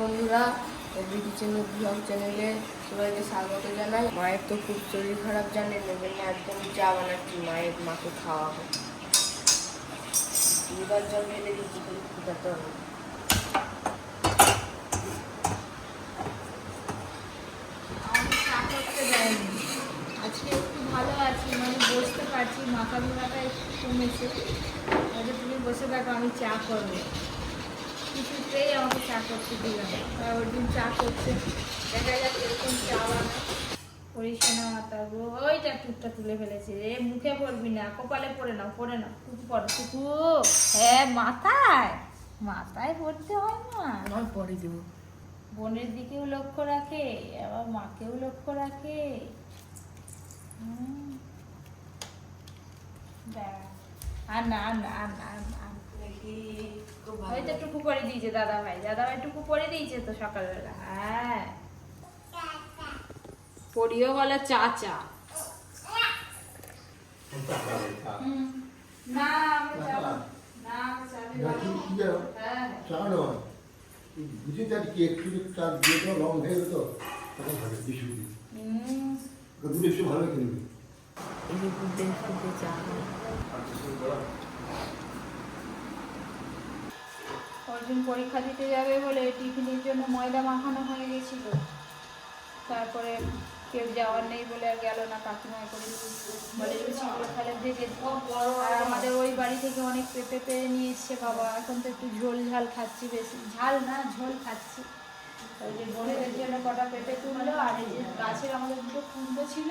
বন্ধুরা every kitchen blog চ্যানেলে সবাইকে স্বাগত জানাই। মায়ের তো খুব শরীর খারাপ, জানেন? ওই জন্য আজকে আমি চা বানাচ্ছি, মায়ের, মাকে খাওয়াবো। দুবার জল ঢেলে দিচ্ছি কিন্তু ফুটাতে হবে আজকে একটু ভালো আছি মানে বসতে পারছি, মাথা ধরাটা একটু কমেছে। তুমি বসে থাকো, আমি চা করব। কিছুতেই আমাকে চা করতে দিলাম আর ওই দিন চা করছে। দেখা যাচ্ছে এরকম চা বানা করিস না মাথা গো ওইটা টুকটা তুলে ফেলেছে রে। মুখে পড়বি না কপালে পড়ে পড়ে টুকু পড়ো টুকু। হ্যাঁ মাথায়? মাথায় পড়তে হয় না। আমার পরে দেবো। বোনের দিকেও লক্ষ্য রাখে আবার মাকেও লক্ষ্য রাখে। আর না আর না আর না আর না, ওই তো টুকু করে দিয়েছে দাদা ভাই দাদা ভাই টুকু করে দিয়েছে তো সকালবেলা। হ্যাঁ। পড়িও বলে চাচা। না। হ্যাঁ। বুঝে যার কি একটু চাল দিয়ে তো লং হয়ে যেত তখন ভাবে বিশু দুটো একটু ভালো কিনবি এই যে ফুটে ফুটে চা হয়। অর্জুন পরীক্ষা দিতে যাবে বলে টিফিনের জন্য ময়দা মাখানো হয়ে গেছিল। তারপরে কেউ যাওয়ার নেই বলে আর গেল না, কাকিমা করে বলে আর আমাদের ওই বাড়ি থেকে অনেক পেঁপে পেয়ে নিয়ে এসছে বাবা। এখন তো একটু ঝোল ঝাল খাচ্ছি বেশি। ঝাল না, ঝোল খাচ্ছি। ওই যে জন্য কটা আর এই যে গাছের আমাদের দুটো কুমড়ো ছিল।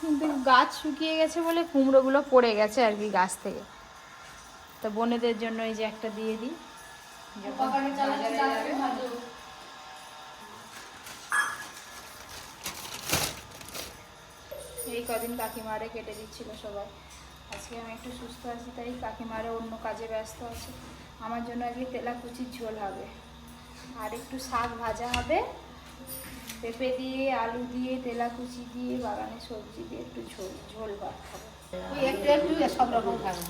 কিন্তু গাছ শুকিয়ে গেছে বলে কুমড়োগুলো পড়ে গেছে আর কি গাছ থেকে। তো বোনেদের জন্য এই যে একটা দিয়ে দিই। এই কদিন কাকিমারে কেটে দিচ্ছিল সবাই। আজকে আমি একটু সুস্থ আছি, তাই কাকিমারে অন্য কাজে ব্যস্ত আছে। আমার জন্য আজকে তেলাকুচির ঝোল হবে। আর একটু শাক ভাজা হবে। পেঁপে দিয়ে, আলু দিয়ে, তেলাকুচি দিয়ে, বাগানে সবজি দিয়ে একটু ঝোল ঝোল ভাত খাব। একটু একটু সব রকম খাবে।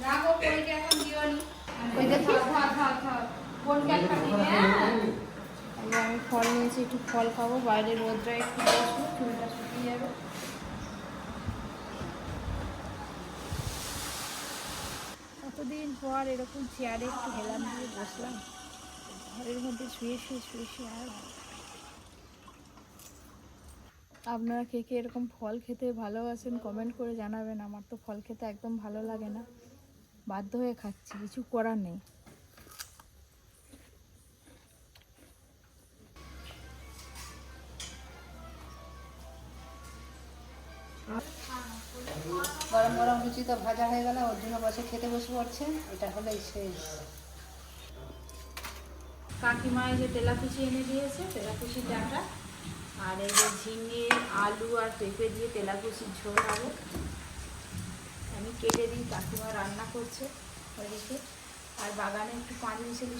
না গো পরীকে এখন দিওনি। ওই যে থাক থাক থাক থাক। বোনকে একটা দিবে হ্যাঁ? আমি ফল নিয়েছি একটু ফল খাব বাইরে রোদটা একটু বসবো চুলটা শুকিয়ে যাবে। কতদিন পর এরকম চেয়ারে একটু হেলান দিয়ে বসলাম ঘরের মধ্যে শুয়ে শুয়ে শুয়ে শুয়ে আর। আপনারা কে কে এরকম ফল খেতে ভালোবাসেন কমেন্ট করে জানাবেন আমার তো ফল খেতে একদম ভালো লাগে না। বাধ্য হয়ে খাচ্ছি কিছু করার নেই। গরম গরম লুচি তো ভাজা হয়ে গেল ওর জন্য বসে খেতে বসে পড়ছে এটা হলেই শেষ। কাকিমা এই যে তেলাকুচি এনে দিয়েছে তেলাকুচি ডাটা আর এই যে ঝিঙে আলু আর পেঁপে দিয়ে তেলাকুচির ঝোল হবে। কেটে দিই, কাকিমা রান্না করছে ওদিকে আর বাগানে একটু পাঁচ মিশালি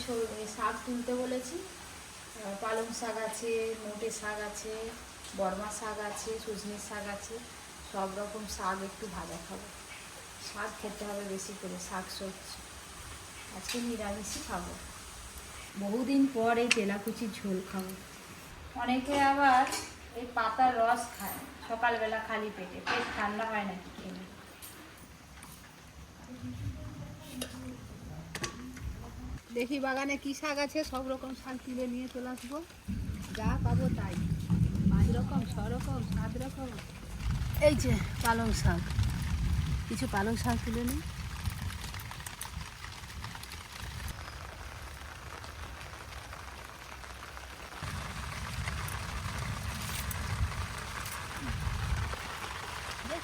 শাক তুলতে বলেছি। পালং শাক আছে, মোটে শাক আছে, বর্মা শাক আছে সজনের শাক আছে, সব রকম শাক একটু ভাজা খাব। শাক খেতে হবে বেশি করে, শাক সবজি। আজকে নিরামিষই খাব। বহুদিন পর এই তেলাকুচির ঝোল খাব। অনেকে আবার এই পাতার রস খায়, সকালবেলা খালি পেটে। পেট ঠান্ডা হয় নাকি খেলে? দেখি বাগানে কি শাক আছে, সব রকম শাক তুলে নিয়ে চলে আসব। যা পাবো তাই। পাঁচ রকম, ছ রকম, সাত রকম। এই যে পালং শাক। কিছু পালং শাক তুলে নিই।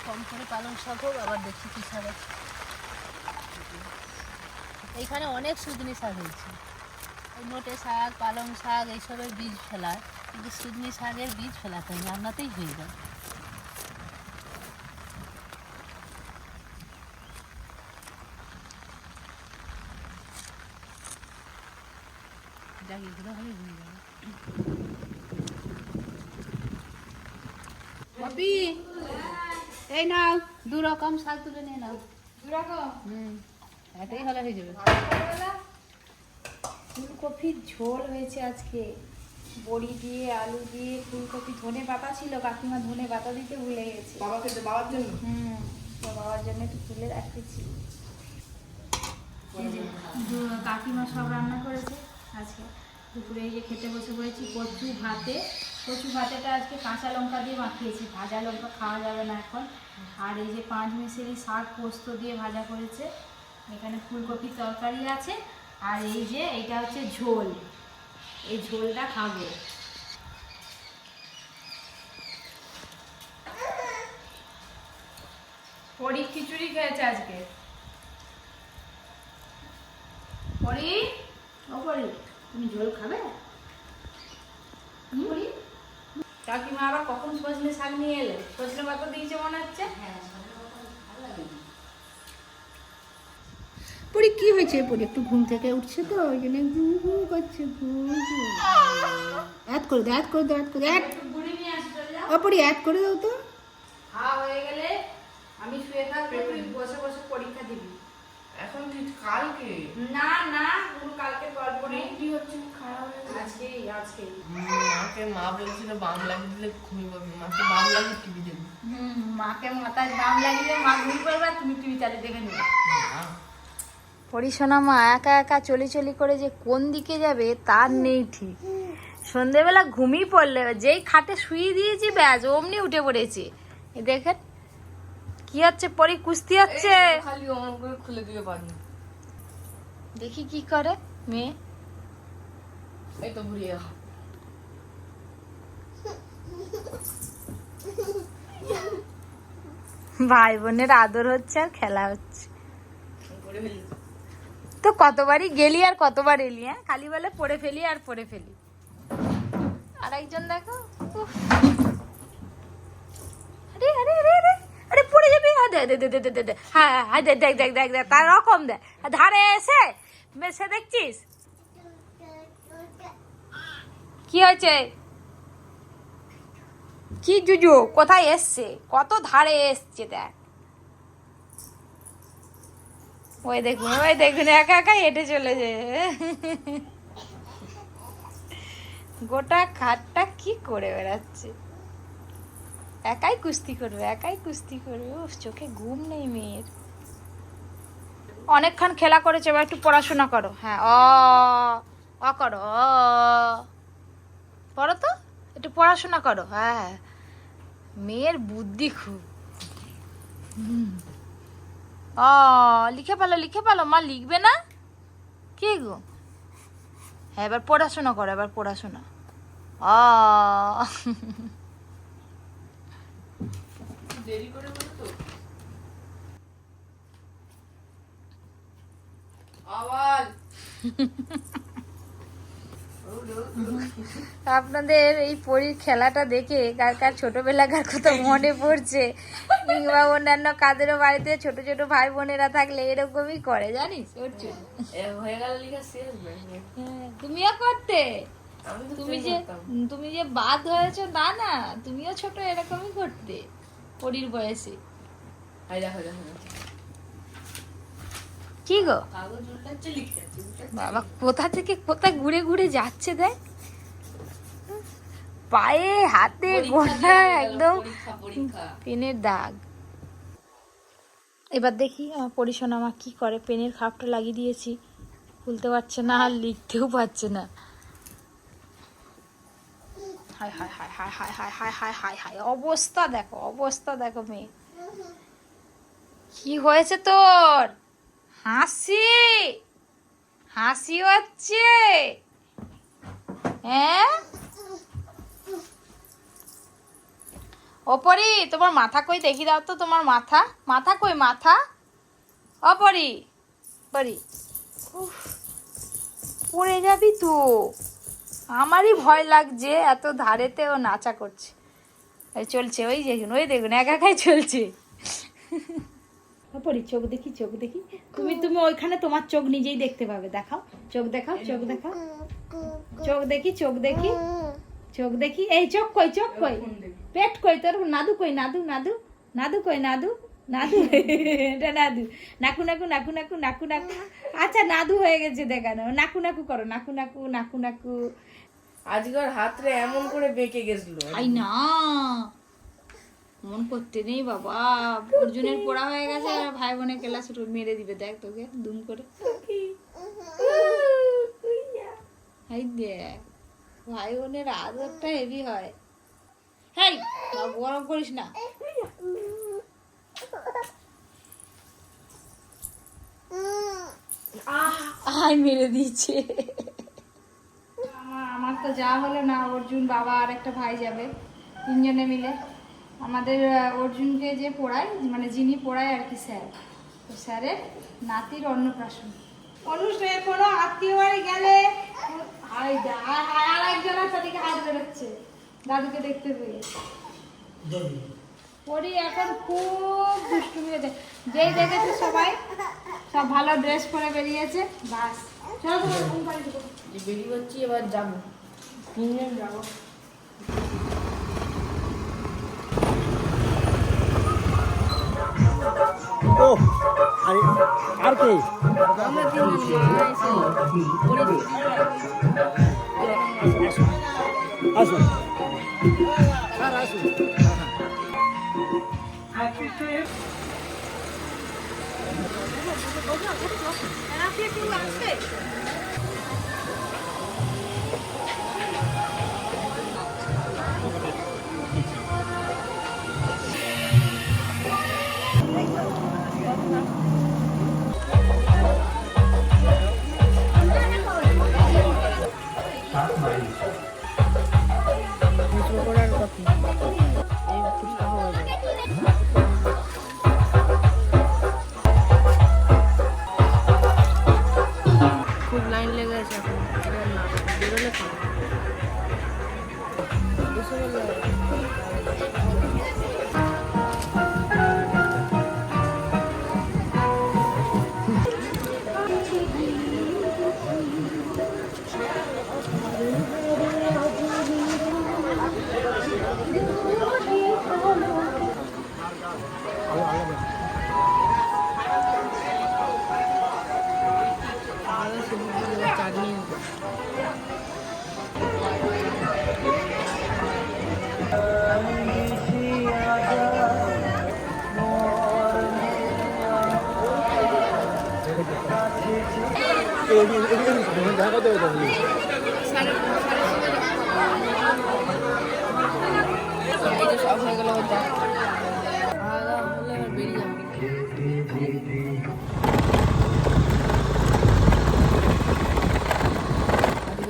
কম করে পালং শাক হোক, আবার দেখি কি শাক আছে। এইখানে অনেক সুজনি শাক হয়েছে। এই নোটে শাক পালং শাক এইসবের বীজ ফেলা। কিন্তু সুজনি শাকের বীজ ফেলাতে হয় রান্নাতেই হয়ে যায়। যাক এগুলো হলে যাবে। এই নাও দু রকম শাক তুলে নিয়ে নাও। দুরকম হুম। এটাই হলে হয়ে যাবে। ফুলকপির ঝোল হয়েছে আজকে। বড়ি দিয়ে আলু দিয়ে ফুলকপি ধনে পাতা ছিল কাকিমা ধনে পাতা দিতে ভুলে গেছে। বাবাকে বাবার জন্য? হুম তো বাবার জন্য একটু তুলে রাখতেছি এই যে কাকিমা সব রান্না করেছে আজকে। দুপুরে এই যে খেতে বসে পড়েছি কচু ভাতে। কচু ভাতেটা আজকে কাঁচা লঙ্কা দিয়ে মাখিয়েছি। ভাজা লঙ্কা খাওয়া যাবে না এখন। আর এই যে পাঁচ মিশালি শাক পোস্ত দিয়ে ভাজা করেছে। এখানে ফুলকপির তরকারি আছে আর এই যে এটা হচ্ছে ঝোল। এই ঝোলটা খাব। পরি খিচুড়ি খেয়েছে আজকে? পরি? ও পরি তুমি ঝোল খাবে? পরি? কাকিমা আবার কখন সজনে শাক নিয়ে এলে? সজনে পাতা দিয়েছে মনে হচ্ছে? পরি কি হয়েছে? পরি একটু ঘুম থেকে উঠছে তো ওই জন্য ঘু ঘু করছে ঘু ঘু। অ্যাড করে দে অ্যাড করে দে অ্যাড করে অ্যাড একটু বুড়ি নিয়ে আসি চলে যাও ও পরি অ্যাড করে দাও তো। খাওয়া হয়ে গেলে আমি শুয়ে থাকব তুই বসে বসে পরীক্ষা দিবি। এখন তুই কালকে? না না কোনো কালকে গল্প নেই। কি হচ্ছে? খারাপ হয়ে আজকেই মাকে মা বলেছিল বাম লাগিয়ে দিলে ঘুমিয়ে পাবি। মাকে বাম লাগিয়ে টিভি দেখবি। হুম মাকে মাথায় দাম লাগিয়ে মা ঘুম করবে আর তুমি টিভি চালিয়ে দেখে নেবে। মা একা একা চলি চলি করে যে কোন দিকে যাবে তার নেই ঠিক। সন্ধেবেলা ঘুমিয়ে পড়লে যেই খাটে শুয়ে দিয়েছি ব্যাস অমনি উঠে পড়েছে। দেখেন কি হচ্ছে পরি কুস্তি হচ্ছে। খালি পারি দেখি কি করে মেয়ে। এই তো ঘুরিয়ে ভাই বোনের আদর হচ্ছে আর খেলা হচ্ছে। তো কতবারই গেলি আর কতবার এলি হ্যাঁ? খালি বলে পড়ে ফেলি আর পড়ে ফেলি। আর একজন দেখো। আরে আরে আরে আরে আরে পড়ে যাবি? হ্যাঁ দে দে দে দে দে দে। হ্যাঁ হ্যাঁ, হ্যাঁ দেখ দেখ দেখ দেখ দেখ তার রকম দে আর ধারে এসে বেসে দেখছিস? কি হয়েছে? কি জুজু? কোথায় এসছে? কত ধারে এসছে দেখ। ওই দেখুন ওই দেখুন, একা একা হেঁটে চলে যায়। গোটা খাটটা কি করে বেড়াচ্ছে? একাই কুস্তি করবে, একাই কুস্তি করবে। উফ, চোখে ঘুম নেই মেয়ের। অনেকক্ষণ খেলা করেছে, এবার একটু পড়াশোনা করো। হ্যাঁ অ অ করো, অ। পড়ো তো, একটু পড়াশোনা করো। হ্যাঁ। মেয়ের বুদ্ধি খুব। হুম। ও লিখে পেল লিখে পেল মা লিখবে না? কি গো? হ্যাঁ এবার পড়াশোনা করো এবার পড়াশোনা। ও দেরি করে বলে তো। আবার আপনাদের এই পরীর খেলাটা দেখে কার কার ছোটবেলাকার কথা মনে পড়ছে? কিংবা অন্যান্য কাদেরও বাড়িতে ছোট ছোট ভাই বোনেরা থাকলে এরকমই করে জানিস? ওর জন্য। এ হয়ে তুমিও করতে। তুমি যে তুমি যে বাদ হয়েছো না না তুমিও ছোট এরকমই করতে পরীর বয়সে। কি গো। বাবা কোথা থেকে কোথায় ঘুরে ঘুরে যাচ্ছে দেখ? পায়ে হাতে গোটা একদম পেনের দাগ এবার দেখি আমার পরিশোনা আমার কি করে পেনের খাপটা লাগিয়ে দিয়েছি খুলতে পারছে না আর লিখতেও পারছে না হায় হায় হায় হায় হায় হায় হায় হায় হায় হায় অবস্থা দেখো অবস্থা দেখো মেয়ে কি হয়েছে তোর হাসি হাসি হচ্ছে হ্যাঁ অপরি তোমার মাথা কই? দেখি দাও তো তোমার মাথা। মাথা কই মাথা? অপরি। পরি পড়ে যাবি তো। আমারই ভয় লাগছে এত ধারেতে ও নাচা করছে। চলছে ওই দেখুন ওই দেখুন একা একাই চলছে। অপরি চোখ দেখি চোখ দেখি। তুমি তুমি ওইখানে তোমার চোখ নিজেই দেখতে পাবে। দেখাও চোখ দেখাও চোখ দেখাও। চোখ দেখি চোখ দেখি। চোখ দেখি এই চোখ কই চোখ কই? পেট কই তোর নাদু কই নাদু নাদু নাদু কই নাদু নাদু এটা নাদু। নাকু নাকু নাকু নাকু নাকু নাকু। আচ্ছা নাদু হয়ে গেছে দেখানো। নাকু নাকু করো নাকু নাকু নাকু নাকু। আজকের হাতরে এমন করে বেঁকে গেছিল। আই না। মন করতে নেই বাবা। অর্জুনের পড়া হয়ে গেছে আর ভাই বোনের ক্লাস মেরে দিবে দেখ তোকে দুম করে। হাই দেখ ভাই বোনের আদরটা হেভি হয়। বাবা গরম করিস না। আয় মেরে দিচ্ছে আমার তো যা হলো না, অর্জুন বাবা আর একটা ভাই যাবে, তিনজনে মিলে। আমাদের অর্জুনকে যে পড়ায় মানে যিনি পড়ায় আর কি স্যার। তো স্যারের নাতির অন্নপ্রাশন। অনুষ্ঠানে কোনো আত্মীয় বাড়ি গেলে হাই আর একজনের সাথে হাত বেরোচ্ছে। দাদুকে দেখতে পেয়ে। পরি এখন খুব দুষ্টু হয়েছে। যেই দেখেছে সবাই সব ভালো ড্রেস পরে বেরিয়েছে বাস। চলো তোমার ঘুম পাড়ি যে বেরিয়ে যাচ্ছি এবার যাব। তিনজন যাব। ও আরে আর কে? আমরা তিনজন মা আসুন। Happy birthday.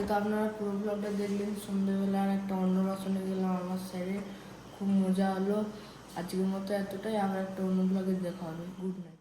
তো আপনারা পুরো ব্লগটা দেখলেন সন্ধ্যেবেলা আর একটা অন্নপ্রাশনে গেলাম আমার সাইডে খুব মজা হলো। আজকের মতো এতটাই আমার একটা অন্য ব্লগে দেখা হবে। Good night